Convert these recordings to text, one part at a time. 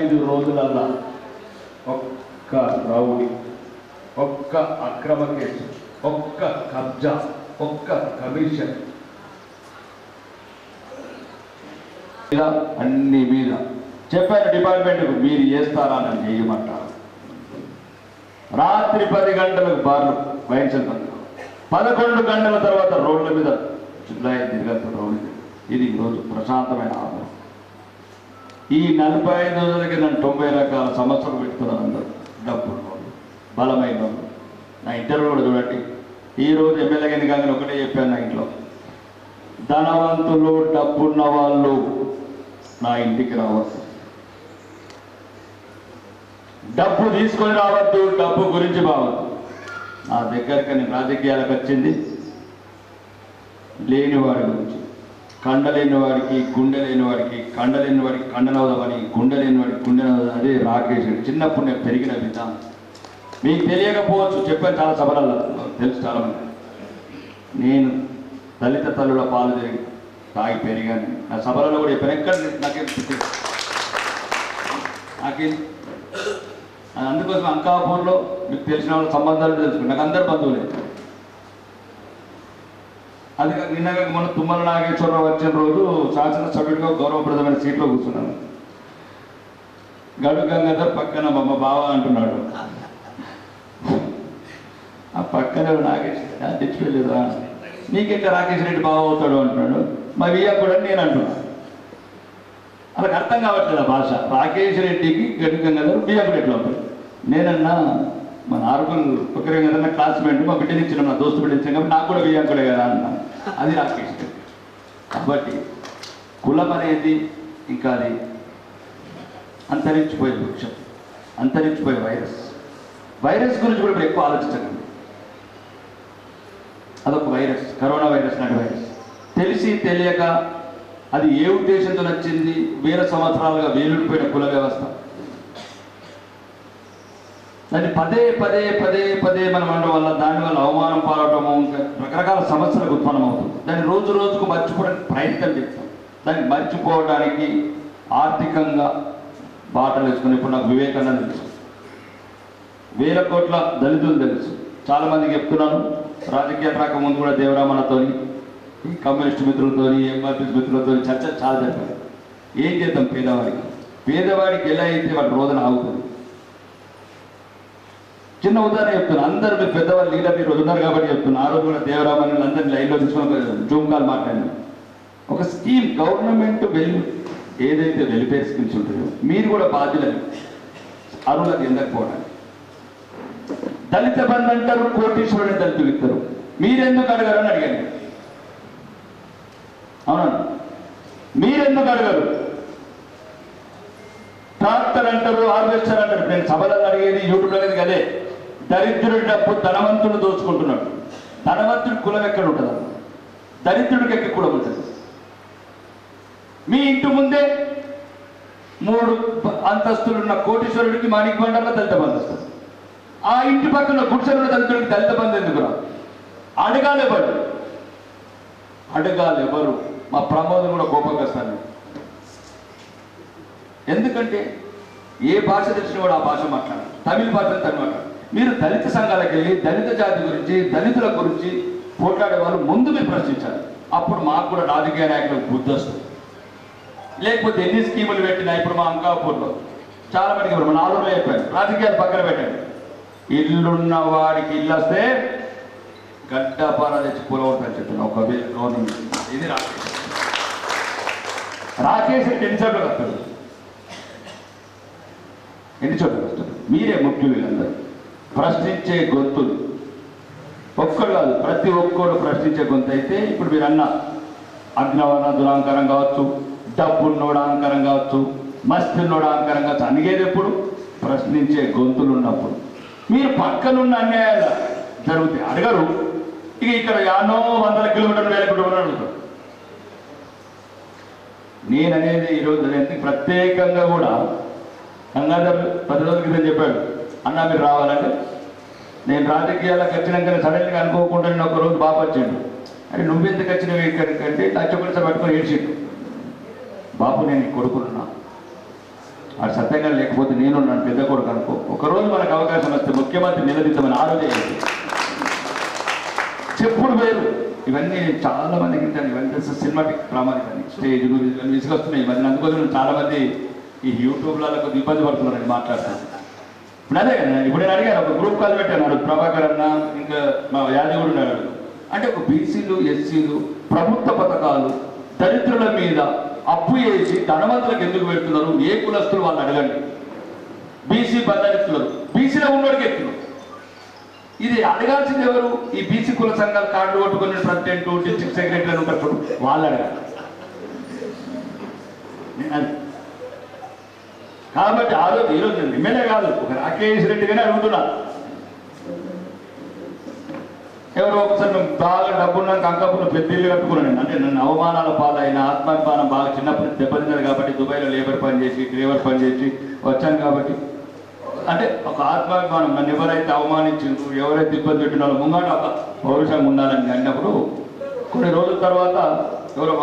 ఐదు రోజులల్లా ఒక్క రౌడీ ఒక్క అక్రమ కేసు ఒక్క కబ్జా ఒక్క కమిషన్. అన్ని మీద చెప్పాను డిపార్ట్మెంట్కు మీరు చేస్తారా నన్ను చేయమంటారు. రాత్రి పది గంటలకు బార్లు వహించడం పదకొండు గంటల తర్వాత రోడ్ల మీద జులై తిరగదు రోడ్డు ఇది ఈరోజు ప్రశాంతమైన ఆదాయం ఈ నలభై ఐదు రోజులకి నన్ను తొంభై రకాల సమస్యలు పెట్టుకున్నారు అందరూ. డబ్బులు బలమైన వాళ్ళు. నా ఇంటర్వ్యూ కూడా చూడండి. ఈ రోజు ఎమ్మెల్యే కానీ ఒకటే చెప్పాను నా ఇంట్లో. ధనవంతులు డబ్బున్న వాళ్ళు నా ఇంటికి రావద్దు. డబ్బు తీసుకొని రావద్దు డబ్బు గురించి బావద్దు. నా దగ్గరికి నేను రాజకీయాలకు వచ్చింది. లేనివాడి గురించి. కండ లేని గుండె లేని వారికి కండ లేని వాడికి కండనవుదామని గుండె లేని వారికి గుండె అదే రాకేష్ చిన్నప్పుడు నేను పెరిగిన విధానం మీకు తెలియకపోవచ్చు చెప్పాను చాలా సభలలో. తెలుసు చాలా మంది. నేను దళిత తల్లుల పాలు తిరిగి తాగి పెరిగాను. నా సభలలో కూడా చెప్పాను ఎక్కడ నాకేం తెలియదు. నాకేం అందుకోసం అంకాపూర్లో మీకు తెలిసిన వాళ్ళ సంబంధాలు తెలుసుకుని నాకు అందరు బంధువులే. అది కాక నిన్న కాక మొన్న తుమ్మల నాగేశ్వరరావు వచ్చిన రోజు శాసనసభ్యుడిగా గౌరవప్రదమైన సీట్లో కూర్చున్నాను. గడు గంగాధర్ పక్కన మా బావ అంటున్నాడు. ఆ పక్కన నాగేష్ తెచ్చిపోలేదా నీకెట్లా రాకేష్ రెడ్డి బావ అవుతాడు? అంటున్నాడు. మా వియ్య కూడా నేను అంటున్నాను వాళ్ళకి అర్థం కావట్లేదు ఆ భాష? రాకేష్ రెడ్డికి గడు గంగాధర్ బియ్యం ఎట్లా అవుతాడు నేనన్నా మన ఆరుగురు ఒకరి కదా క్లాస్మేట్ మా బిడ్డనిచ్చిన నా దోస్తు బిడ్డ ఇచ్చాను కాబట్టి నాకు కూడా బియ్యంకుడే కదా అన్నా. అది నాకు ఇష్టం. కాబట్టి కులం అనేది ఇంకా అది అంతరించిపోయే వృక్షం అంతరించిపోయే వైరస్ వైరస్ గురించి కూడా ఇప్పుడు ఎక్కువ ఆలోచించండి అదొక వైరస్ కరోనా వైరస్ లాంటి వైరస్ తెలిసి తెలియక అది ఏ ఉద్దేశంతో నచ్చింది? వేల సంవత్సరాలుగా వేలుడిపోయిన కుల వ్యవస్థ. దాన్ని పదే పదే పదే పదే మనం అనడం వల్ల దానివల్ల అవమానం పాలవటము రకరకాల సమస్యలకు ఉత్పన్నం అవుతుంది. దాన్ని రోజు రోజుకు మర్చిపోవడానికి ప్రయత్నం చేస్తాం. దాన్ని మర్చిపోవడానికి ఆర్థికంగా బాటలు వేసుకుని ఇప్పుడు నాకు వివేకానంద తెలుసు. వేల కోట్ల దళితులు తెలుసు. చాలా మందికి చెప్తున్నాను. రాజకీయ రాక ముందు కూడా దేవరామన్నతోని ఈ కమ్యూనిస్ట్ మిత్రులతోని ఎంఆర్పీ మిత్రులతో చర్చ చాలా జరిపారు ఏం చేద్దాం పేదవాడికి? పేదవాడికి ఎలా అయితే వాటి రోజున ఆగుతుంది? చిన్న ఉదాహరణ చెప్తున్నా. అందరు మీరు పెద్దవాళ్ళు లీడర్ మీరు ఉన్నారు కాబట్టి చెప్తున్నా. ఆ రోజు కూడా దేవరామని అందరినీ లైన్లో తీసుకొని జూమ్ కాల్ మాట్లాడినాం. ఒక స్కీమ్ గవర్నమెంట్ వెల్ ఏదైతే వెల్ఫేర్ స్కీమ్స్ ఉంటాయో మీరు కూడా బాధ్యులని అరువులకు ఎందకపోవడానికి దళిత బంధు అంటారు కోటీశ్వరుని దళితులు ఇస్తారు మీరెందుకు అడగారు అని అడిగాను. అవునా? మీరెందుకు అడగరు? ట్రాక్టర్ అంటారు హార్వెస్టర్ అంటారు. నేను సభలను అడిగేది యూట్యూబ్ అనేది కదే దరిద్రుడి డబ్బు ధనవంతుడు దోచుకుంటున్నాడు. ధనవంతుడి కులం ఎక్కడ ఉంటుంది? దరిద్రుడికి ఎక్కడ కులం ఉంటుంది? మీ ఇంటి ముందే మూడు అంతస్తులున్న కోటీశ్వరుడికి మాణిక్ బండర్లో దళిత బంధు ఆ ఇంటి పక్కన గుడిసెల దళితుడికి దళిత బంధు ఎందుకు రా అడగాలి ఎవరు అడగాలి ఎవరు మా ప్రమోదం కూడా కోపంగా వస్తాను ఎందుకంటే ఏ భాష తెలిసిన వాడు ఆ భాష మాట్లాడాలి తమిళ భాష తమిళ మాట్లాడాలి మీరు దళిత సంఘాలకు వెళ్ళి దళిత జాతి గురించి దళితుల గురించి పోట్లాడే వాళ్ళు ముందు మీరు ప్రశ్నించాలి. అప్పుడు మాకు కూడా రాజకీయ నాయకులకు బుద్ధి వస్తుంది. లేకపోతే ఎన్ని స్కీములు పెట్టినా ఇప్పుడు మా అంకాపూర్లో చాలా మందికి ఇప్పుడు మన ఆలూరులో చెప్పాను. రాజకీయాలు పక్కన పెట్టండి. ఇల్లున్న వాడికి ఇల్లు వస్తే గడ్డపార తెచ్చి కూలగొట్టని చెప్తున్నా ఒక గవర్నమెంట్ ఇది రాకేష్. రాకేష్ ఎన్ని చోట్ల వస్తారు ఎన్ని చోట్ల వస్తారు మీరే ముఖ్యులు వీళ్ళందరూ. ప్రశ్నించే గొంతులు ఒక్కడు కాదు ప్రతి ఒక్కడు ప్రశ్నించే గొంతు అయితే ఇప్పుడు మీరు అన్న అగ్నవర్ణ దురాంకరం కావచ్చు డబ్బున్నోడు అహంకారం కావచ్చు మస్తున్నోడు అహంకారం కావచ్చు అనిగేది ఎప్పుడు? ప్రశ్నించే గొంతులు ఉన్నప్పుడు. మీరు పక్కనున్న అన్యాయాలు జరుగుతాయి. అడగరు. ఇక ఇక్కడ యానో వందల కిలోమీటర్లు వేల కిలోమీటర్లు అడుగుతారు నేననేది ఈరోజు ప్రత్యేకంగా కూడా గంగాధర్ పది రోజుల క్రితం చెప్పాడు. అన్న మీరు రావాలంటే? నేను రాజకీయాలకు వచ్చినాక సడన్గా అనుకోకుండా నేను ఒక రోజు బాబు వచ్చిండు. అంటే నువ్వెందుకు వచ్చినవి ఇక్కడికి అంటే టచ్ ఒకటి పట్టుకొని ఏడ్చిండు. బాబు నేను కొడుకున్నా అది సత్యంగా లేకపోతే నేను నన్ను పెద్ద కొడుకు అనుకో. ఒకరోజు మనకు అవకాశం వస్తే ముఖ్యమంత్రి నిలదీద్దామని ఆలోచన చెప్పుడు. వేరు. ఇవన్నీ చాలా మందికి ఇవన్నీ సినిమాటిక్ డ్రామాలు ఇవన్నీ. స్టేజ్ గురించి ఇవన్నీ విసుకొస్తున్నాయి ఇవన్నీ అందుకోసం చాలా మంది ఈ యూట్యూబ్లలో కొద్దిగా ఇబ్బంది పడుతున్నారని మాట్లాడతాను. ఇప్పుడు అదే కదా ఇప్పుడు నేను అడిగాను ఒక గ్రూప్ కాల్ పెట్టాను ప్రభాకర్ అన్న ఇంకా మా యాదవుడు ఉన్నాడు అడుగు. అంటే ఒక బీసీలు ఎస్సీలు ప్రభుత్వ పథకాలు దరిద్రుల మీద అప్పు చేసి ధనవంతులకు ఎందుకు పెడుతున్నారు? ఏ కులస్తులు వాళ్ళు అడగండి. బీసీ బదలిస్తున్నారు బీసీలో ఉన్నోడికి ఎత్తున్నారు ఇది అడగాల్సింది ఎవరు? ఈ బీసీ కుల సంఘాలు కార్డు కొట్టుకుని ప్రెసిడెంట్ డిస్ట్రిక్ట్ సెక్రటరీ అని ఉంటారు వాళ్ళు అడగాలి కాబట్టి ఆ రోజు ఈరోజు నేను ఎమ్మెల్యే కాదు ఒక రాకేష్ రెడ్డి అడుగుతున్నా. ఎవరో ఒకసారి బాగా డబ్బున్నాక అంకపురం పెద్ద ఇల్లు కట్టుకున్నాను అంటే నన్ను అవమానాల పాలైన ఆత్మాభిమానం బాగా చిన్నప్పుడు దెబ్బతిన్నది కాబట్టి దుబాయ్లో లేబర్ పని చేసి డ్రైవర్ పని చేసి వచ్చాను కాబట్టి. అంటే ఒక ఆత్మాభిమానం నన్ను ఎవరైతే అవమానించిండ్రు ఎవరైతే ఇబ్బంది పెట్టినారో ముంగట ఒక పౌరుషంగా ఉండాలని అన్నప్పుడు కొన్ని రోజుల తర్వాత ఎవరో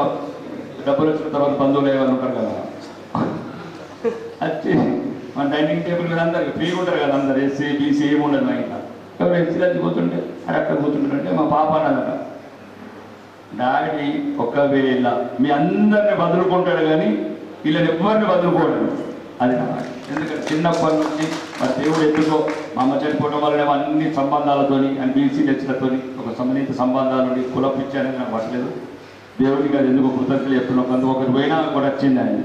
డబ్బులు వచ్చిన తర్వాత బంధువులు ఏమైనా ఉంటారు కదా. వచ్చి మన డైనింగ్ టేబుల్ మీద అందరికి ఫ్రీ ఉంటారు కదా అందరు ఎస్సీ బీసీ ఏమి ఉండదు మా ఇంట్లో. ఎవరు ఎస్సీ వచ్చి కూర్చుంటే అది అక్కడ కూర్చుంటుంటే మా పాప అన్నదట. డాడీ ఒకవేళ మీ అందరిని వదులుకుంటాడు కానీ వీళ్ళని ఎవరిని వదులుకోడు. అది నా ఎందుకంటే చిన్నప్పటి నుంచి మా దేవుడు ఎందుకో మా అమ్మ చనిపోవడం వల్ల అన్ని సంబంధాలతోని అండ్ బీసీ లెచ్చలతోని ఒక సంబంధిత సంబంధాలు కులపించారని నాకు పట్టలేదు. దేవుడికి అది ఎందుకు కృతజ్ఞతలు చెప్తున్నాం. అందుకు ఒకరు పోయినా కూడా వచ్చింది ఆయన.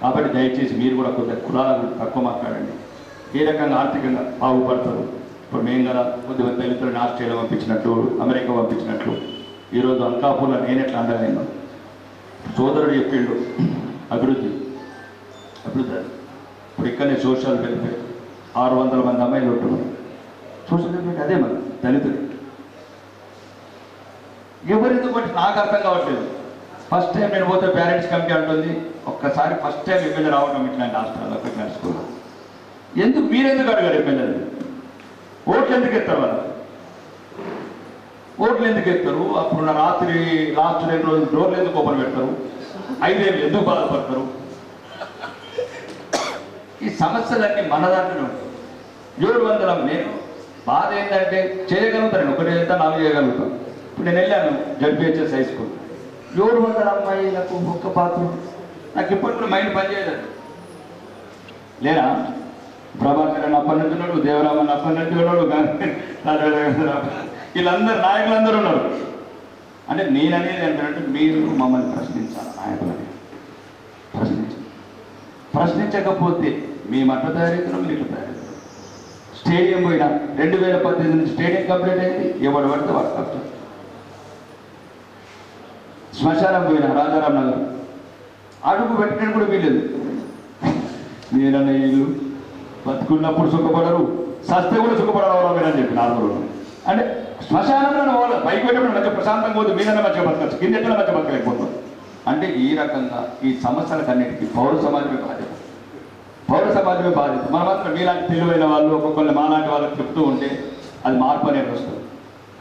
కాబట్టి దయచేసి మీరు కూడా కొంత కులాల గురించి తక్కువ మాట్లాడండి. ఏ రకంగా ఆర్థికంగా బాగుపడతారు? ఇప్పుడు మేము కదా కొద్దిగా దళితులను ఆస్ట్రేలియా పంపించినట్లు అమెరికా పంపించినట్లు. ఈరోజు అంకాపూర్లో నేను ఎట్లా అందలేను సోదరుడు చెప్పిండు అభివృద్ధి అభివృద్ధి ఇప్పుడు ఇక్కడనే సోషల్ వెల్ఫేర్ ఆరు వందల మంది అమ్మాయిలు ఉంటున్నారు. సోషల్ వెల్ఫేర్ అదే మరి దళితులు. ఎవరెందుకు నాకు అర్థం కావట్లేదు. ఫస్ట్ టైం నేను పోతే పేరెంట్స్ కమిటీ అంటుంది ఒక్కసారి ఫస్ట్ టైం ఎమ్మెల్యే రావడం ఇట్లాంటి హాస్పిటల్ ఇట్లాంటి స్కూల్ ఎందుకు మీరెందుకు అడగారు ఎమ్మెల్యేలు ఓట్లు ఎందుకు ఎత్తారు వాళ్ళు? ఓట్లు ఎందుకు ఎత్తారు? అప్పుడు నా రాత్రి లాస్ట్ రెండు రోజులు డోర్లు ఎందుకు ఓపెన్ పెడతారు? ఐదేళ్ళు ఎందుకు బాధపడతారు? ఈ సమస్యలన్నీ మన దాంట్లోనే ఉంటాయి. ఏడు వందల నేను బాధ ఏంటంటే చేయగలుగుతాను ఒకటి వెళ్తా నాలుగు చేయగలుగుతాను. ఇప్పుడు నేను వెళ్ళాను జడ్పిహెచ్ఎస్ హై స్కూల్. ఏడు వందల అమ్మాయిలకు ఒక్క పాత్ర నాకు ఇప్పుడు కూడా మైండ్ పనిచేయలేదు లేరా? ప్రభాకర్ అని అప్పటి ఉన్నాడు దేవరామన్ అప్పటి ఉన్నాడు వీళ్ళందరూ నాయకులందరూ ఉన్నారు. అంటే నేను అనేది ఏంటంటే మీరు మమ్మల్ని ప్రశ్నించాలి నాయకులని ప్రశ్నించాలి ప్రశ్నించకపోతే మేము అట్లా తయారవుతున్నాం మీరు ఇట్లా తయారవుతున్నాం స్టేడియం పోయినా రెండు వేల పద్దెనిమిది నుంచి స్టేడియం కంప్లీట్ అయింది ఎవడు పడితే వాడు కష్టం శ్మశానం పోయిన రాజారాం నగర్. అడుగు పెట్టడం కూడా వీలేదు మీరన్న ఇల్లు బతుకున్నప్పుడు సుఖపడరు సస్తే కూడా సుఖపడరు మీరని చెప్పి నాలుగు రోజులు అంటే శ్మశానంలో వాళ్ళ పైకి పెట్టడం మంచిగా ప్రశాంతంగా పోతే మీదన్న మంచిగా బతకచ్చు కింద ఎట్లా మంచిగా బతకలేకపోతారు అంటే ఈ రకంగా ఈ సమస్యలకన్నిటికీ పౌర సమాజమే బాధ్యత. పౌర సమాజమే బాధ్యత. మన మాత్రం మీలాంటి తెలివైన వాళ్ళు ఒక్కొక్కరిని మాలాంటి వాళ్ళకి చెప్తూ ఉంటే అది మార్పు అనేది వస్తుంది.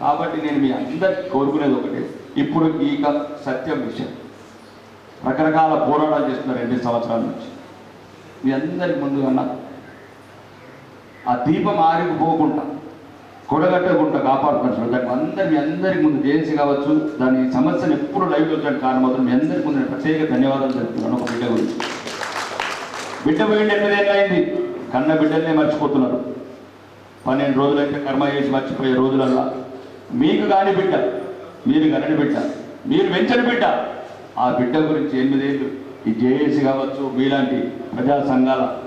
కాబట్టి నేను మీ అందరికీ కోరుకునేది ఒకటి ఇప్పుడు ఈ సత్యం విషయం. రకరకాల పోరాటాలు చేస్తున్నారు రెండు సంవత్సరాల నుంచి. మీ అందరికి ముందుగా ఆ దీపం ఆరిపోకుండా కొడగట్టకుండా కాపాడుకుంటున్నారు దానికి అందరి మీ అందరి ముందు జేఏసీ కావచ్చు దాని సమస్యను ఎప్పుడు లైవ్లో వచ్చడానికి కారణమవుతుంది మీ అందరి ముందు ప్రత్యేక ధన్యవాదాలు తెలుపుతున్నాను ఒక బిడ్డ గురించి. బిడ్డ పోయింది ఎనిమిదేళ్ళు అయింది. కన్న బిడ్డలనే మర్చిపోతున్నారు. పన్నెండు రోజులైతే కర్మ చేసి మర్చిపోయే రోజులల్లా. మీకు కాని బిడ్డ మీరు కనని బిడ్డ మీరు వెంచని బిడ్డ. ఆ బిడ్డ గురించి ఎనిమిదేళ్ళు ఈ జేఏసీ కావచ్చు మీలాంటి ప్రజా సంఘాల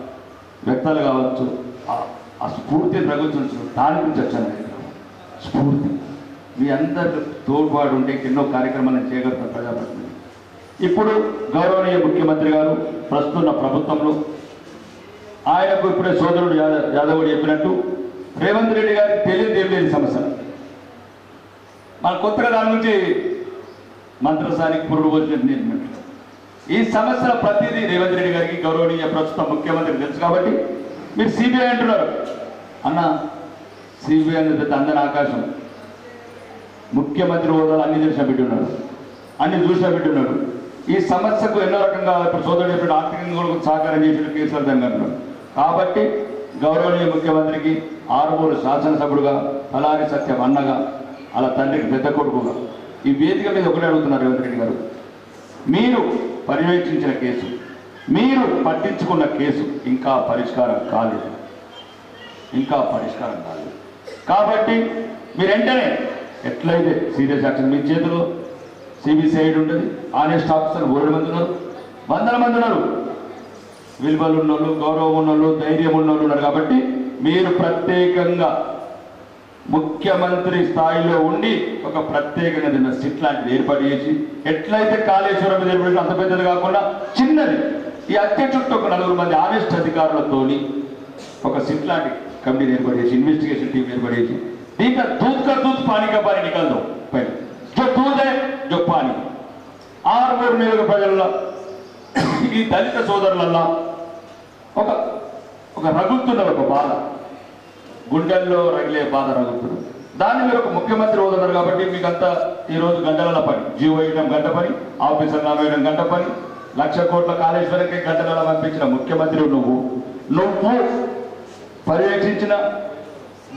వ్యక్తులు కావచ్చు ఆ- స్ఫూర్తిని స్ఫూర్తి దాని గురించి వచ్చాను. స్ఫూర్తి. మీ అందరి తోడ్పాటు ఉంటే ఎన్నో కార్యక్రమాలను చేయగలుగుతాం ప్రజాప్రతినిధి. ఇప్పుడు గౌరవనీయ ముఖ్యమంత్రి గారు ప్రస్తుత ప్రభుత్వంలో ఆయనకు ఇప్పుడే సోదరుడు యాదవ్ యాదవుడు చెప్పినట్టు రేవంత్ రెడ్డి గారికి తెలియదు లేని సమస్య మన కొత్తగా దాని నుంచి మంత్రసానికి పురుడు పోసినట్టు ఈ సమస్యల ప్రతిదీ రేవంత్ రెడ్డి గారికి గౌరవనీయ ప్రస్తుత ముఖ్యమంత్రి తెలుసు కాబట్టి మీరు సిబిఐ అంటున్నారు. అన్న సిబిఐ అనేది పెద్ద ఆకాశం. ముఖ్యమంత్రి హోదాలు అన్ని తెలిసిన బిడ్డ అన్ని చూసిన బిడ్డ ఈ సమస్యకు ఎన్నో రకంగా ఇప్పుడు సోదరుడు చెప్పిన ఆర్థికంగా కూడా సహకారం చేసిన కేసులు దాన్ని అంటున్నారు. కాబట్టి గౌరవనీయ ముఖ్యమంత్రికి ఆరుమూరు శాసనసభ్యుడుగా అలారి సత్యం అన్నగా అలా తండ్రికి పెద్ద కొడుకుగా ఈ వేదిక మీద ఒకటే అడుగుతున్నారు రేవంత్ రెడ్డి గారు. మీరు పర్యవేక్షించిన కేసు మీరు పట్టించుకున్న కేసు ఇంకా పరిష్కారం కాలేదు. ఇంకా పరిష్కారం కాలేదు. కాబట్టి మీరు వెంటనే ఎట్లయితే సీరియస్ యాక్షన్ మీ చేతిలో సిబిసిఐడి ఉంటుంది ఆనెస్ట్ ఆఫీసర్ ఓడి మంది ఉన్నారు వందల మంది ఉన్నారు. విలువలు ఉన్నోళ్ళు గౌరవం ఉన్నోళ్ళు ధైర్యం ఉన్నోళ్ళు ఉన్నారు కాబట్టి మీరు ప్రత్యేకంగా ముఖ్యమంత్రి స్థాయిలో ఉండి ఒక ప్రత్యేకంగా నిన్న సిట్ లాంటిది ఏర్పాటు చేసి ఎట్లయితే కాళేశ్వరం మీద ఏర్పడి అంత పెద్దది కాకుండా చిన్నది. ఈ అత్య చుట్టూ ఒక నలుగురు మంది ఆనెస్ట్ అధికారులతోని ఒక సిట్ లాంటి కమిటీని ఏర్పాటు చేసి ఇన్వెస్టిగేషన్ టీం ఏర్పాటు చేసి దీంట్లో దూత్ కా దూత్ పానీ కా పానీ నికల్ పైన. జో దూదే హై జో పానీ. ఆరుమూరు నియోజక ప్రజల్లో ఈ దళిత సోదరులల్లా ఒక ఒక రగులుతున్న ఒక బాధ గుండెల్లో రగిలే బాధ రగులుతున్నారు దాన్ని మీరు ఒక ముఖ్యమంత్రి అవుతున్నారు కాబట్టి మీకు అంతా ఈరోజు గంటల పని. జీవో వేయడం గంట పని ఆఫీసర్ వేయడం గంట పని లక్ష కోట్ల కాళేశ్వరంకి గంటల పంపించిన ముఖ్యమంత్రి నువ్వు. నువ్వు పర్యవేక్షించిన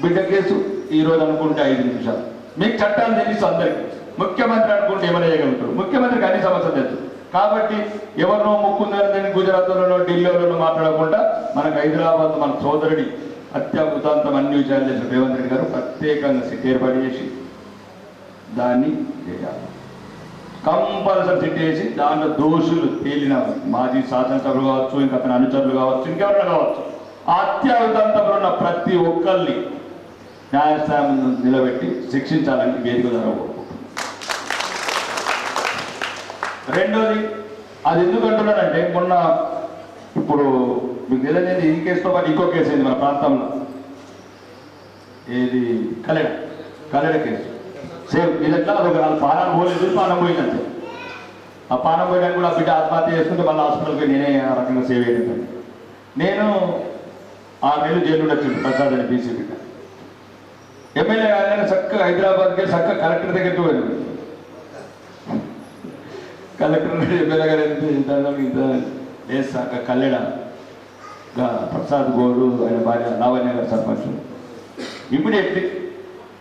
బిడ్డ కేసు ఈ రోజు అనుకుంటే ఐదు నిమిషాలు. మీకు చట్టాలు తెలుసు అందరికి. ముఖ్యమంత్రి అనుకుంటే ఏమైనా చేయగలుగుతారు. ముఖ్యమంత్రికి అన్ని సమస్యలు తెలుసు. కాబట్టి ఎవరినో ముక్కుందని గుజరాత్లోనో ఢిల్లీలోనో మాట్లాడకుండా మనకు హైదరాబాద్ మన సోదరుడి అత్యద్భుతాంతం అన్ని విషయాలు చేసిన రేవంత్ రెడ్డి గారు ప్రత్యేకంగా సిట్ ఏర్పాటు చేసి దాన్ని చేయాలి. కంపల్సరీ సిట్ చేసి దాంట్లో దోషులు తేలిన మాజీ శాసనసభ్యులు కావచ్చు ఇంకా అతని అనుచరులు కావచ్చు ఇంకెవరైనా కావచ్చు ఆ ఉన్న ప్రతి ఒక్కరిని న్యాయస్థానం నిలబెట్టి శిక్షించాలని వేదిక ద్వారా రెండోది అది ఎందుకు అంటున్నానంటే మొన్న ఇప్పుడు మీకు తెలియదు ఈ కేసుతో పాటు ఇంకో కేసు అయింది మన ప్రాంతంలో ఏది కలెడ కలెడ కేసు సేమ్ ఇది అదొక వాళ్ళ పానం పోలేదు పానం పోయిందంటే ఆ పానం పోయడానికి కూడా ఆ బిడ్డ ఆత్మహత్య చేసుకుంటే మళ్ళీ హాస్పిటల్కి నేనే ఆ రకంగా సేవ్ చేయడం నేను ఆరు నెలలు జైలు వచ్చింది ప్రసాద్ అని బీసీ బిడ్డ ఎమ్మెల్యే కాగానే చక్కగా హైదరాబాద్కి చక్కగా కలెక్టర్ దగ్గరికి పోయింది కలెక్టర్ ఎమ్మెల్యే గారు ఎంత ఇంత ఇంత లేదు సార్ కల్లెడ ప్రసాద్ గోరు ఆయన భార్య లావణ్య గారు సర్పంచ్. ఇమ్మీడియట్లీ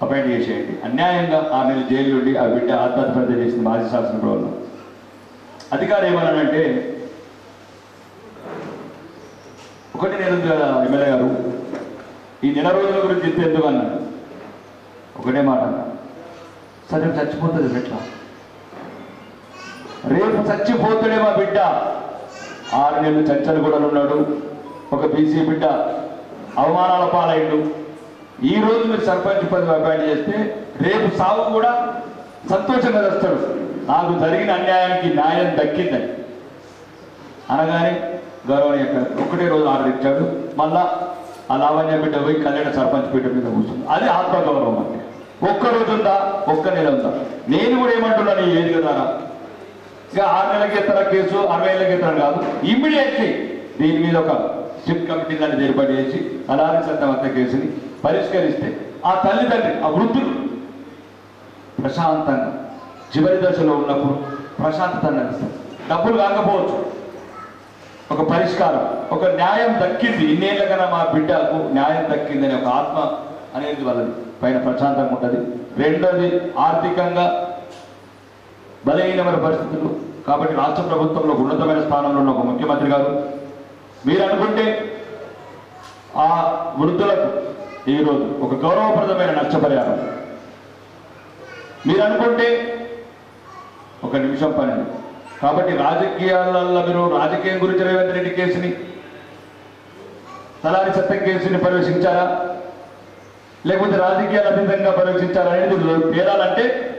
అపాయింట్ చేసేయండి. అన్యాయంగా ఆ నెల జైలు నుండి ఆ బిడ్డ ఆత్మహత్య చేసిన మాజీ శాసనసభలో అధికారి ఏమన్నానంటే ఒకటి నేను ఎమ్మెల్యే గారు ఈ నెల రోజుల గురించి చెప్తే ఎందుకు అన్నాడు? ఒకటే మాట సరే చచ్చిపోతుంది బిడ్డ. రేపు చచ్చిపోతాడే మా బిడ్డ. ఆరు నెలలు చచ్చలు కూడా ఉన్నాడు. ఒక బీసీ బిడ్డ అవమానాల పాలైండు. ఈ రోజు మీరు సర్పంచ్ పదవి అపాయింట్ చేస్తే రేపు సాగు కూడా సంతోషంగా తెస్తాడు నాకు జరిగిన అన్యాయానికి న్యాయం దక్కిందని. అనగానే గౌరవనీయ ఒకటే రోజు ఆర్డర్ ఇచ్చాడు. మళ్ళా ఆ లావణ్య బిడ్డ పోయి కళ్యాణ సర్పంచ్ పీఠ మీద కూర్చుంది. అది ఆత్మగౌరవం అంటే. ఒక్క రోజు ఉందా? ఒక్క నెల ఉందా? నేను కూడా ఏమంటున్నాను ఈ వేదిక ద్వారా ఇక ఆరు నెలలకి ఎత్తన కేసు? అరవై ఏళ్ళకి ఎత్తన కాదు? ఇమ్మీడియట్లీ దీని మీద ఒక స్ట్రిక్ట్ కమిటీ దాన్ని ఏర్పాటు చేసి అలారి సత్యవంత కేసుని పరిష్కరిస్తే ఆ తల్లిదండ్రి ఆ వృద్ధులు ప్రశాంతంగా చివరి దశలో ఉన్నప్పుడు ప్రశాంతత డబ్బులు కాకపోవచ్చు. ఒక పరిష్కారం ఒక న్యాయం దక్కింది. ఇన్నేళ్ళ కన్నా మా బిడ్డకు న్యాయం దక్కింది అనే ఒక ఆత్మ అనేది వాళ్ళది. పైన ప్రశాంతంగా ఉంటుంది. రెండోది ఆర్థికంగా బలహీనమైన పరిస్థితులు. కాబట్టి రాష్ట్ర ప్రభుత్వంలో ఉన్నతమైన స్థానంలో ఉన్న ఒక ముఖ్యమంత్రి గారు మీరు అనుకుంటే ఆ వృద్ధులకు ఈరోజు ఒక గౌరవప్రదమైన నష్టపరిహారం. మీరు అనుకుంటే ఒక నిమిషం పని కాబట్టి రాజకీయాలలో మీరు రాజకీయం గురించి రేవంత్ రెడ్డి కేసుని తలారి చట్టం కేసుని పర్యవేక్షించారా లేకపోతే రాజకీయాల అతీతంగా పరీక్షించారా అనేది నువ్వు తేలాలంటే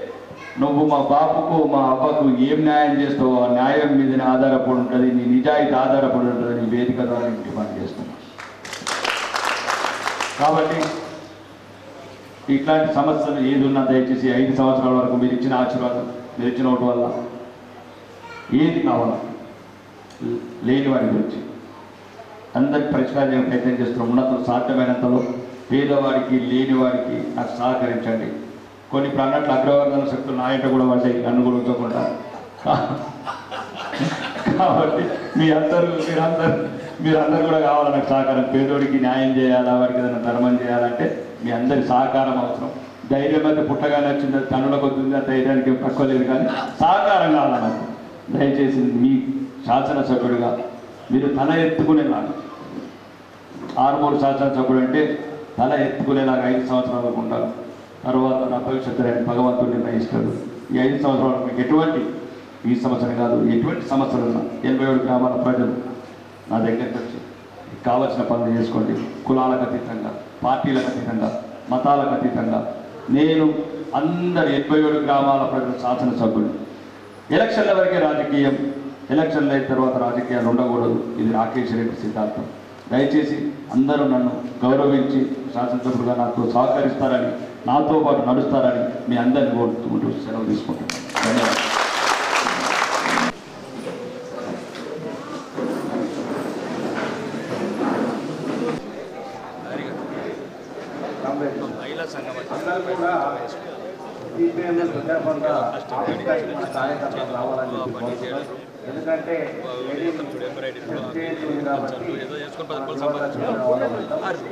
నువ్వు మా బాపుకు మా అవ్వకు ఏం న్యాయం చేస్తావో ఆ న్యాయం మీదనే ఆధారపడి ఉంటుంది నీ నిజాయితీ ఆధారపడి ఉంటుంది నీ వేదిక ద్వారా నేను డిమాండ్ చేస్తున్నా. కాబట్టి ఇట్లాంటి సమస్యలు ఏది ఉన్నా దయచేసి ఐదు సంవత్సరాల వరకు మీరు ఇచ్చిన ఆశీర్వాదం మీరు ఇచ్చిన ఒకటి వల్ల ఏది కావాలి లేని వారి గురించి అందరికి పరిష్కారం ప్రయత్నం చేస్తున్నాం. ఉన్నత సాధ్యమైనంతలో పేదవాడికి లేనివాడికి నాకు సహకరించండి. కొన్ని ప్రాణాట్లు అగ్రవర్ణాల శక్తులు నాయట కూడా పడ్డాయి నన్ను కూడా కాబట్టి మీ అందరూ మీరందరూ మీరందరూ కూడా కావాలి నాకు సహకారం. పేదోడికి న్యాయం చేయాలా వారికి ఏదైనా ధర్మం చేయాలంటే మీ అందరి సహకారం అవసరం. ధైర్యం అయితే పుట్టగానే వచ్చింది తనుల కొద్దింది ఆ ధైర్యానికి తక్కువ లేదు కానీ సహకారం కావాలి నాకు. దయచేసి మీ శాసనసభ్యుడిగా మీరు తల ఎత్తుకునేలాగా. ఆరుమూరు శాసనసభ్యుడు అంటే తల ఎత్తుకునేలాగా ఐదు సంవత్సరాలకు ఉండాలి. తర్వాత నా భవిష్యత్తు భగవంతుడు నిర్ణయిస్తాడు. ఈ ఐదు సంవత్సరాలు మీకు ఎటువంటి ఈ సమస్యలు కాదు ఎటువంటి సమస్యలు ఉన్నా ఎనభై ఏడు గ్రామాల ప్రజలు నా దగ్గరికి వచ్చి కావలసిన పనులు చేసుకోండి. కులాలకు అతీతంగా పార్టీలకు అతీతంగా మతాలకు అతీతంగా. నేను అందరి ఎనభై ఏడు గ్రామాల ప్రజల శాసనసభ్యులు ఎలక్షన్ల వరకే రాజకీయం. ఎలక్షన్లు అయిన తర్వాత రాజకీయాలు ఉండకూడదు. ఇది రాకేష్ రెడ్డి సిద్ధాంతం. దయచేసి అందరూ నన్ను గౌరవించి శాసనసభ్యులుగా నాకు సహకరిస్తారని నాతో పాటు నడుస్తారని మీ అందరిని కోరుకుంటూ సెలవు తీసుకుంటున్నాను ధన్యవాదాలు అందరూ కూడా సిపిఎం ప్రజాపంత ఆఫీస్కి కార్యకర్తలు రావాలని చెప్పి కోరుతున్నారు. ఎందుకంటే ఏడీ ఎస్టేట్ ఉంది కాబట్టి రావాలని